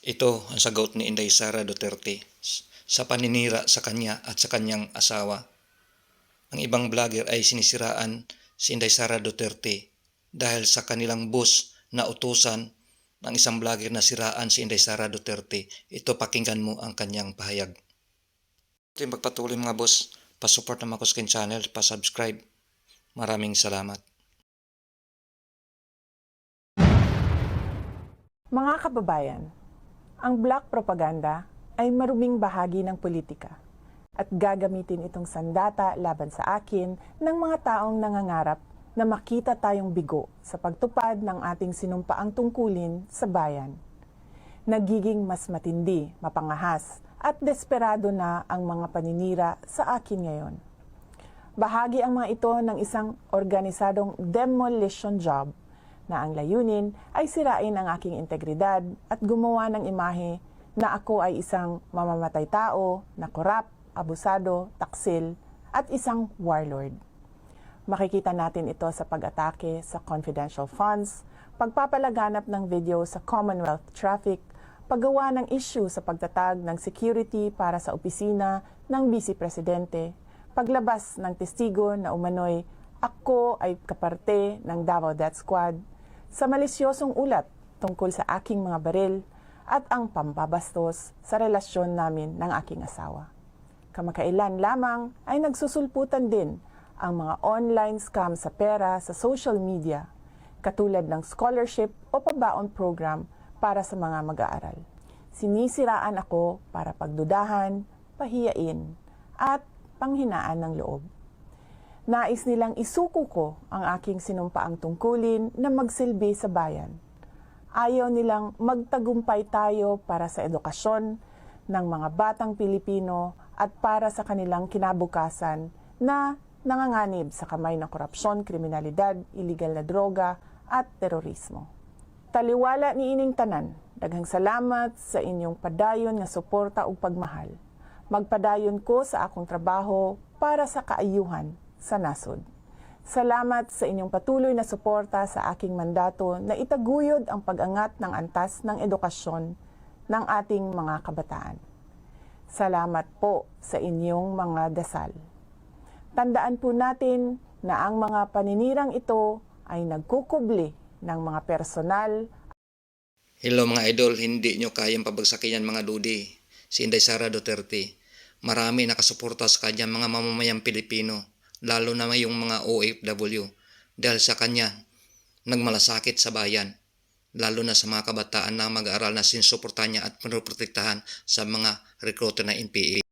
Ito ang sagot ni Inday Sara Duterte sa paninira sa kanya at sa kanyang asawa. Ang ibang vlogger ay sinisiraan si Inday Sara Duterte dahil sa kanilang boss na utusan ng isang vlogger na siraan si Inday Sara Duterte. Ito pakinggan mo ang kanyang pahayag. Ito yung magpatuloy mga boss. Pasupport naman ko sa channel, pasubscribe. Maraming salamat. Mga kababayan, ang black propaganda ay maruming bahagi ng politika at gagamitin itong sandata laban sa akin ng mga taong nangangarap na makita tayong bigo sa pagtupad ng ating sinumpaang tungkulin sa bayan. Nagiging mas matindi, mapangahas at desperado na ang mga paninira sa akin ngayon. Bahagi ang mga ito ng isang organisadong demolition job na ang layunin ay sirain ang aking integridad at gumawa ng imahe na ako ay isang mamamatay tao, na korap, abusado, taksil, at isang warlord. Makikita natin ito sa pag-atake sa confidential funds, pagpapalaganap ng video sa Commonwealth traffic, paggawa ng issue sa pagtatag ng security para sa opisina ng Vice Presidente, paglabas ng testigo na umano'y ako ay kaparte ng Davao Death Squad, sa malisyosong ulat tungkol sa aking mga baril at ang pambabastos sa relasyon namin ng aking asawa. Kamakailan lamang ay nagsusulputan din ang mga online scam sa pera sa social media, katulad ng scholarship o pabaon program para sa mga mag-aaral. Sinisiraan ako para pagdudahan, pahiyain, at panghinaan ng loob. Nais nilang isuko ko ang aking sinumpaang tungkulin na magsilbi sa bayan. Ayaw nilang magtagumpay tayo para sa edukasyon ng mga batang Pilipino at para sa kanilang kinabukasan na nanganganib sa kamay ng korupsyon, kriminalidad, iligal na droga at terorismo. Taliwala ni ining tanan, daghang salamat sa inyong padayon nga suporta ug pagmahal. Magpadayon ko sa akong trabaho para sa kaayuhan sa nasod. Salamat sa inyong patuloy na suporta sa aking mandato na itaguyod ang pag-angat ng antas ng edukasyon ng ating mga kabataan. Salamat po sa inyong mga dasal. Tandaan po natin na ang mga paninirang ito ay nagkukubli ng mga personal Hello mga idol, hindi nyo kayang pabagsakin yan mga dudi. Si Inday Sara Duterte. Marami nakasuporta sa kanya mga mamamayang Pilipino, lalo na yung mga OFW. Dahil sa kanya, nagmalasakit sa bayan. Lalo na sa mga kabataan na mag-aaral na sinusuporta niya at pinoprotektahan sa mga rekruto na NPA.